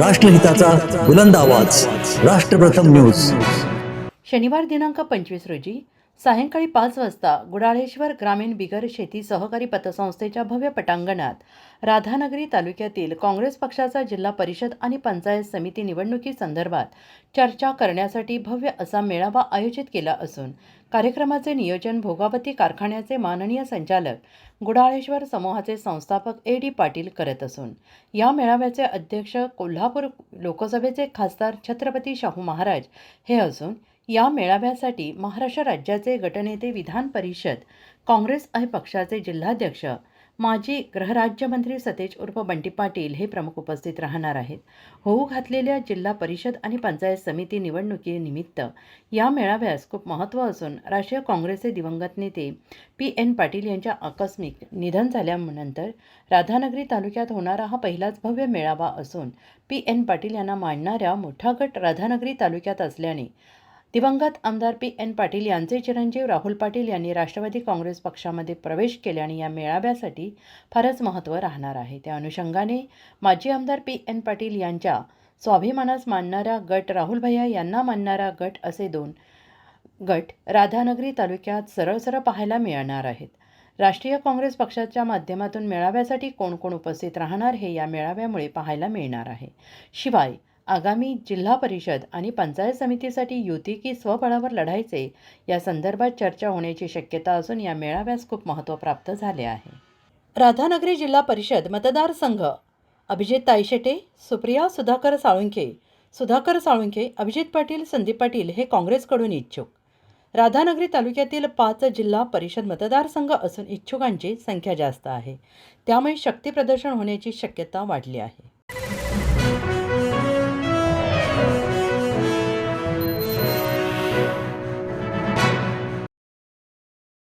राष्ट्रहिताचा बुलंद आवाज. राष्ट्रप्रथम न्यूज. शनिवार दिनांक पंचवीस रोजी सायंकाळी पाच वाजता गुडाळेश्वर ग्रामीण बिगर शेती सहकारी पतसंस्थेच्या भव्य पटांगणात राधानगरी तालुक्यातील काँग्रेस पक्षाचा जिल्हा परिषद आणि पंचायत समिती निवडणुकीसंदर्भात चर्चा करण्यासाठी भव्य असा मेळावा आयोजित केला असून कार्यक्रमाचे नियोजन भोगावती कारखान्याचे माननीय संचालक गुडाळेश्वर समूहाचे संस्थापक ए डी पाटील करत असून या मेळाव्याचे अध्यक्ष कोल्हापूर लोकसभेचे खासदार छत्रपती शाहू महाराज हे असून या मेळाव्यासाठी महाराष्ट्र राज्याचे गटनेते विधान परिषद काँग्रेस आणि पक्षाचे जिल्हाध्यक्ष माजी गृहराज्यमंत्री सतेज उर्फ बंटी पाटील हे प्रमुख उपस्थित राहणार आहेत. होऊ घातलेल्या जिल्हा परिषद आणि पंचायत समिती निवडणुकीनिमित्त या मेळाव्यास खूप महत्त्व असून राष्ट्रीय काँग्रेसचे दिवंगत नेते पी एन पाटील यांच्या आकस्मिक निधन झाल्यानंतर राधानगरी तालुक्यात होणारा हा पहिलाच भव्य मेळावा असून पी एन पाटील यांना मांडणाऱ्या मोठा गट राधानगरी तालुक्यात असल्याने दिवंगत आमदार पी एन पाटील यांचे चिरंजीव राहुल पाटील यांनी राष्ट्रवादी काँग्रेस पक्षामध्ये प्रवेश केल्याने या मेळाव्यासाठी फारच महत्त्व राहणार आहे. त्या अनुषंगाने माजी आमदार पी एन पाटील यांच्या स्वाभिमानास मानणारा गट राहुल भैया यांना मानणारा गट असे दोन गट राधानगरी तालुक्यात सरळ सरळ पाहायला मिळणार आहेत. राष्ट्रीय काँग्रेस पक्षाच्या माध्यमातून मेळाव्यासाठी कोण कोण उपस्थित राहणार हे या मेळाव्यामुळे पाहायला मिळणार आहे. शिवाय आगामी जिल्हा परिषद आणि पंचायत समितीसाठी युती की स्वबळावर लढायचे या संदर्भात चर्चा होण्याची शक्यता असून या मेळाव्यास खूप महत्त्व प्राप्त झाले आहे. राधानगरी जिल्हा परिषद मतदारसंघ अभिजित तायशेटे सुप्रिया सुधाकर साळुंखे सुधाकर साळुंखे अभिजित पाटील संदीप पाटील हे काँग्रेसकडून इच्छुक. राधानगरी तालुक्यातील पाच जिल्हा परिषद मतदारसंघ असून इच्छुकांची संख्या जास्त आहे. त्यामुळे शक्तीप्रदर्शन होण्याची शक्यता वाढली आहे.